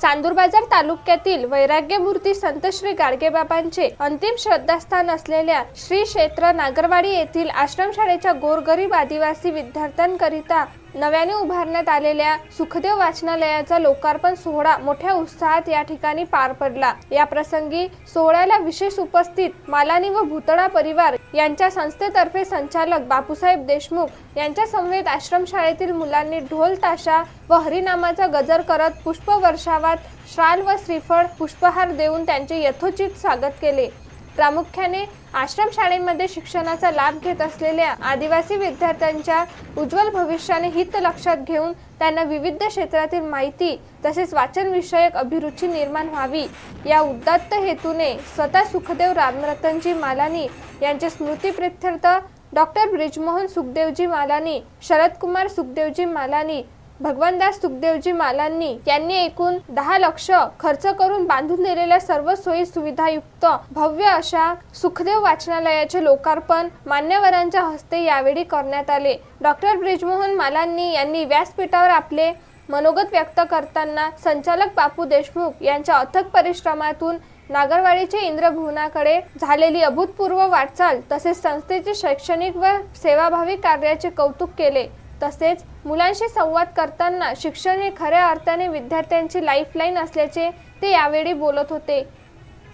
चांदूरबाजार तालुक्यातील वैराग्यमूर्ती संत श्री गाडगेबाबांचे अंतिम श्रद्धास्थान असलेल्या श्री क्षेत्र नागरवाडी येथील आश्रमशाळेच्या गोरगरीब आदिवासी विद्यार्थ्यांकरिता नव्याने उभारण्यात आलेल्या सुखदेव वाचनालयाचा लोकार्पण सोहळा मोठ्या उत्साहात या ठिकाणी पार पडला. या प्रसंगी सोहळ्याला विशेष उपस्थित मालानी व भूतळा परिवार यांच्या संस्थेतर्फे संचालक बापूसाहेब देशमुख यांच्या समवेत आश्रमशाळेतील मुलांनी ढोल ताशा व हरिनामाचा गजर करत पुष्पवर्षावात श्राल व श्रीफळ पुष्पहार देऊन त्यांचे यथोचित स्वागत केले. प्रामुख्याने आश्रमशाळेमध्ये शिक्षणाचा लाभ घेत असलेल्या आदिवासी विद्यार्थ्यांच्या उज्ज्वल भविष्याने हित लक्षात घेऊन त्यांना विविध क्षेत्रातील माहिती तसेच वाचनविषयक अभिरुची निर्माण व्हावी. या उदात्त हेतूने स्वतः सुखदेव रामरतनजी मालानी यांच्या स्मृतीप्रित्यर्थ डॉक्टर ब्रिजमोहन सुखदेवजी मालानी शरदकुमार सुखदेवजी मालानी भगवानदास सुखदेवजी मालांनी यांनी एकूण दहा लक्ष खर्च करून बांधून दिलेल्या सर्व सोयी सुविधायुक्त भव्य अशा सुखदेव वाचनालयाचे लोकार्पण मान्यवरांच्या हस्ते यावेळी करण्यात आले. डॉक्टर ब्रिजमोहन मालांनी यांनी व्यासपीठावर आपले मनोगत व्यक्त करताना संचालक बापू देशमुख यांच्या अथक परिश्रमातून नागरवाडीचे इंद्रभुवनाकडे झालेली अभूतपूर्व वाटचाल तसेच संस्थेचे शैक्षणिक व सेवाभावी कार्याचे कौतुक केले. तसेच मुलांशी संवाद करताना शिक्षण हे खऱ्या अर्थाने विद्यार्थ्यांची लाईफलाईन असल्याचे ते यावेळी बोलत होते.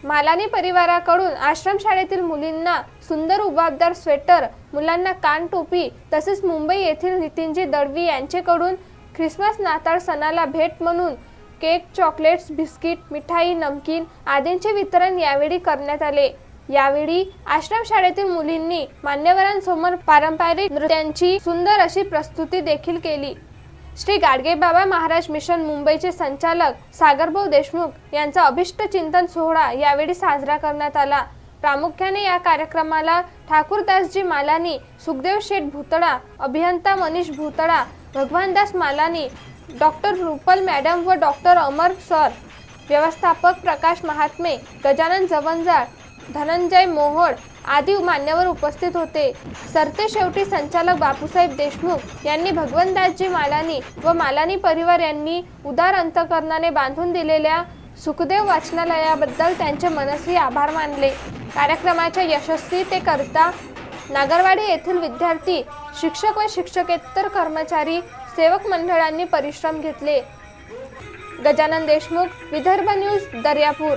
मालानी परिवाराकडून आश्रमशाळेतील मुलींना सुंदर उबाबदार स्वेटर मुलांना कान टोपी तसेच मुंबई येथील नितीनजी दळवी यांचेकडून ख्रिसमस नाताळ सणाला भेट म्हणून केक चॉकलेट्स बिस्किट मिठाई नमकीन आदींचे वितरण यावेळी करण्यात आले. यावेळी आश्रमशाळेतील मुलींनी मान्यवरांसमोर पारंपरिक नृत्यांची सुंदर अशी प्रस्तुती देखील केली. श्री गाडगेबाबा महाराज मिशन मुंबईचे संचालक सागरभाऊ देशमुख यांचा अभिष्ट चिंतन सोहळा यावेळी साजरा करण्यात आला. प्रामुख्याने या कार्यक्रमाला ठाकूरदासजी मालानी सुखदेव शेठ भुतळा अभियंता मनीष भुतळा भगवानदास मालानी डॉक्टर रुपल मॅडम व डॉक्टर अमर सर व्यवस्थापक प्रकाश महात्मे गजानन जवंजाळ धनंजय मोहोळ आदी मान्यवर उपस्थित होते. सरते शेवटी संचालक बापूसाहेब देशमुख यांनी भगवंतदासजी मालानी व मालानी परिवार यांनी उदार अंतकरणाने बांधून दिलेल्या सुखदेव वाचनालयाबद्दल त्यांचे मनस्वी आभार मानले. कार्यक्रमाच्या यशस्वीतेकरता नागरवाडी येथील विद्यार्थी शिक्षक व शिक्षकेतर कर्मचारी सेवक मंडळांनी परिश्रम घेतले. गजानन देशमुख विदर्भ न्यूज दर्यापूर.